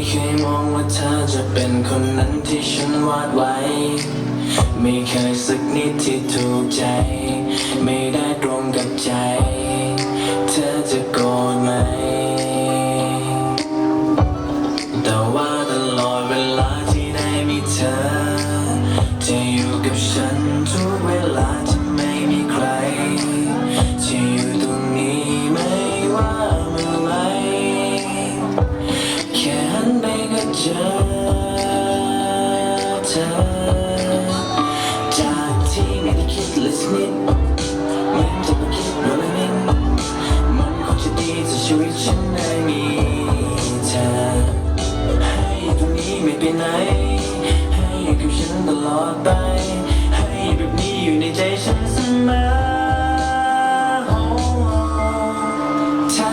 ่เคยมองว่าเธอจะเป็นคนนั้นที่ฉันวาดไว้ ไม่เคยสักนิดที่ถูกใจ ไม่ได้ตรงกับใจ เธอจะโกรธไหม แต่ว่าตลอดเวลาที่ได้มีเธอจะอยู่ มันิดเหมือนจะมาคิดว่าละนิดมันคงจะดีถ้าชีวิตฉันได้มีเธอให้ตรงนี้ไม่ไปไหน ให้อยู่กับฉันตลอดไป ให้แบบนี้อยู่ในใจฉันเสมอถ้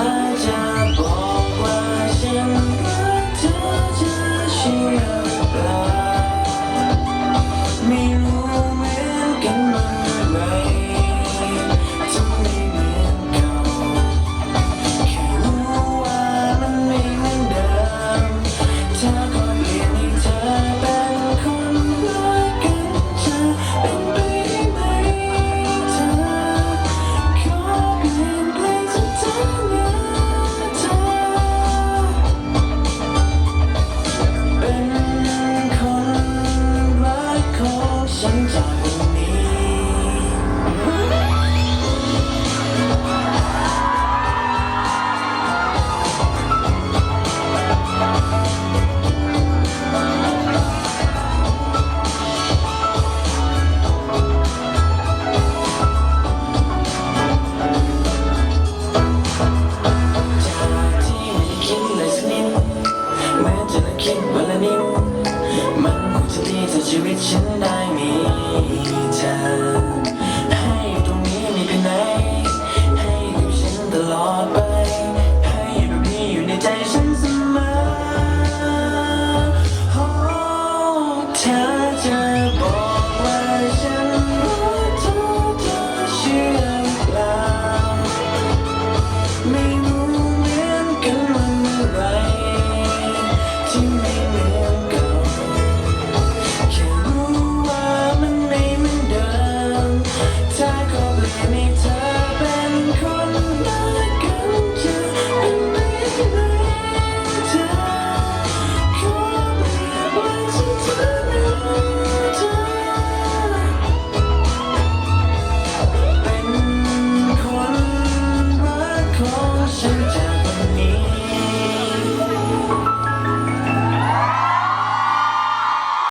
ถ้า